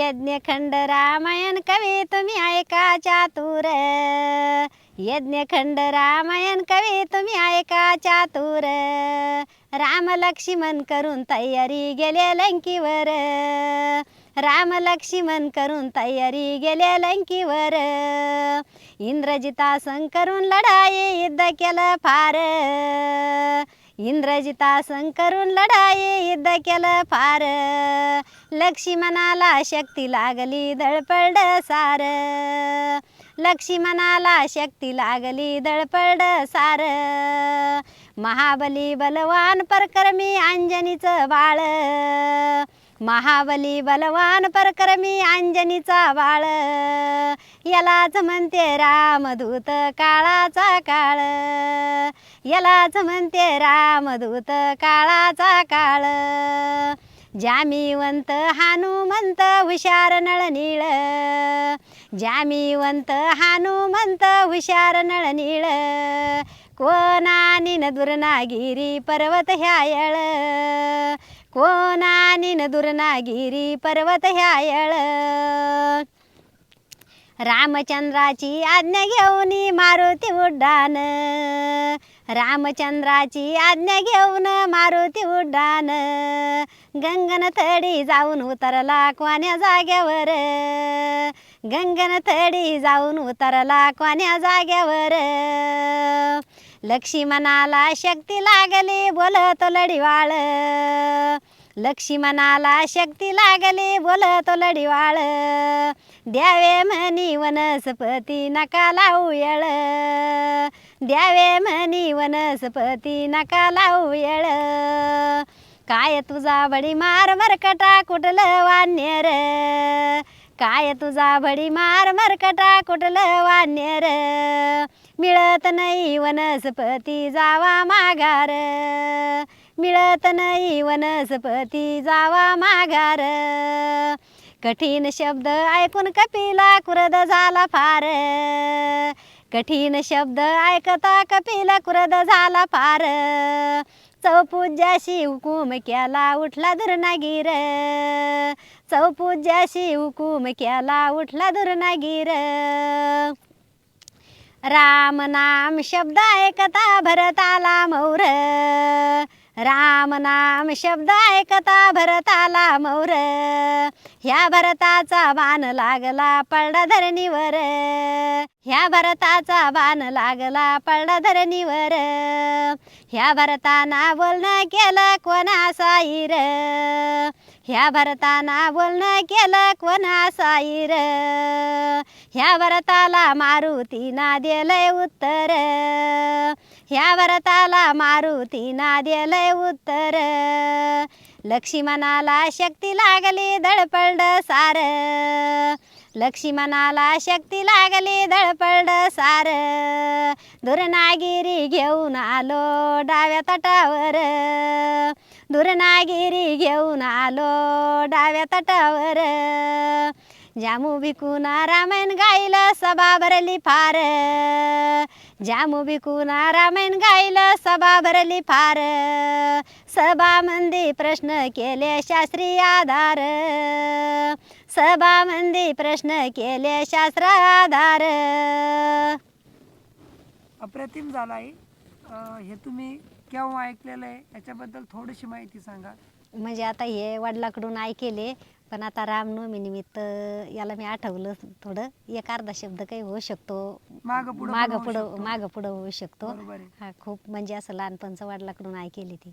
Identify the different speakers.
Speaker 1: यज्ञखंड रामायण कवी तुम्ही ऐका चातुर? यज्ञखंड रामायण कवी तुम्ही ऐका चातुर? राम लक्ष्मण करून तयारी गेले लंकीवर. राम लक्ष्मण करून तयारी गेले लंकीवर. इंद्रजितासन करून लढाई युद्ध केलं फार. इंद्रजितासन करून लढाई युद्ध केलं फार लक्ष्मणाला शक्ती लागली धडपड सार. लक्ष्मणाला शक्ती लागली दळपड सार. महाबली बलवान परकर्मी अंजनीचं बाळ. महाबली बलवान परक्रमी अंजनीचा बाळ. यालाच म्हणते रामदूत काळाचा काळ. यालाच म्हणते रामदूत काळाचा काळ. जामीवंत हनुमंत हुशार नळनीळ जामीवंत हनुमंत हुशार नळनीळ कोणानी न दुर्नागिरी पर्वत ह्यायळ कोणानी न दुर्नागिरी पर्वत ह्यायळ रामचंद्राची आज्ञा घेऊन मारुती उड्डाण रामचंद्राची आज्ञा घेऊन मारुती उड्डाण गंगन थडी जाऊन उतरला कोण्या जाग्यावर गंगन थडी जाऊन उतरला कोण्या जाग्यावर लक्ष्मणाला शक्ती लागली बोलत लढिवाळ लक्ष्मणाला शक्ती लागली बोलतो लढीवाळ. द्यावे म्हणी वनस्पती नका लावू येळ. द्यावे म्हणी वनस्पती नका लावू येळ. काय तुझा बडी मार मरकटा कुठलं वान्यर काय तुझा बडी मार मरकटा कुठलं वान्यर मिळत नाही वनस्पती जावा माघार. मिळत नाही वनस्पती जावा माघार. कठीण शब्द ऐकून कपिला कुरद झाला फार. कठीण शब्द ऐकता कपिला कुरद झाला फार. चौपूज्याशी हुकूम केला उठला दुर्नागीर चौपूज्याशी हुकूम केला उठला दुर्नागीर राम नाम शब्द ऐकता भरताला मौर. राम नाम शब्द ऐकता भरताला मौर. ह्या भरताचा बाण लागला पडला धरणीवर ह्या भरताचा बाण लागला पडला धरणीवर ह्या भरताना बोलणं केलं कोणा साईर ह्या भरताना बोलणं केलं कोणा साईर ह्या भरताला मारुतीना दिलंय उत्तर. ह्या भरताला मारुती दिलंय उत्तर. लक्ष्मणाला शक्ती लागली धडपड सार. लक्ष्मणाला शक्ती लागली धडपड सार. दुर्नागिरी घेऊन आलो डाव्या तटावर. दुर्नागिरी घेऊन आलो डाव्या तटावर. जामू भिकूना रामायण गायलं सभा भरली फार. जामू भिकूना रामायण गायलं सभा भरली फार. सभामंदी प्रश्न केले शास्त्री आधार. सभामंदी प्रश्न केले शास्त्र आधार.
Speaker 2: अप्रतिम झाला आहे अं, हे तुम्ही केव्हा ऐकलेलं आहे? याच्याबद्दल थोडीशी माहिती सांगा.
Speaker 1: म्हणजे आता हे वडिलाकडून ऐकेले. पण आता रामनवमी निमित्त याला मी आठवलं थोडं. एक अर्धा शब्द काही होऊ शकतो.
Speaker 2: मागं पुढं पण
Speaker 1: मागं
Speaker 2: होऊ
Speaker 1: पुढं
Speaker 2: शकतो.
Speaker 1: मागं पुढं होऊ शकतो.
Speaker 2: बरोबर आहे.
Speaker 1: हा खूप म्हणजे असं लहानपणचं वडिलाकडून ऐकेली ती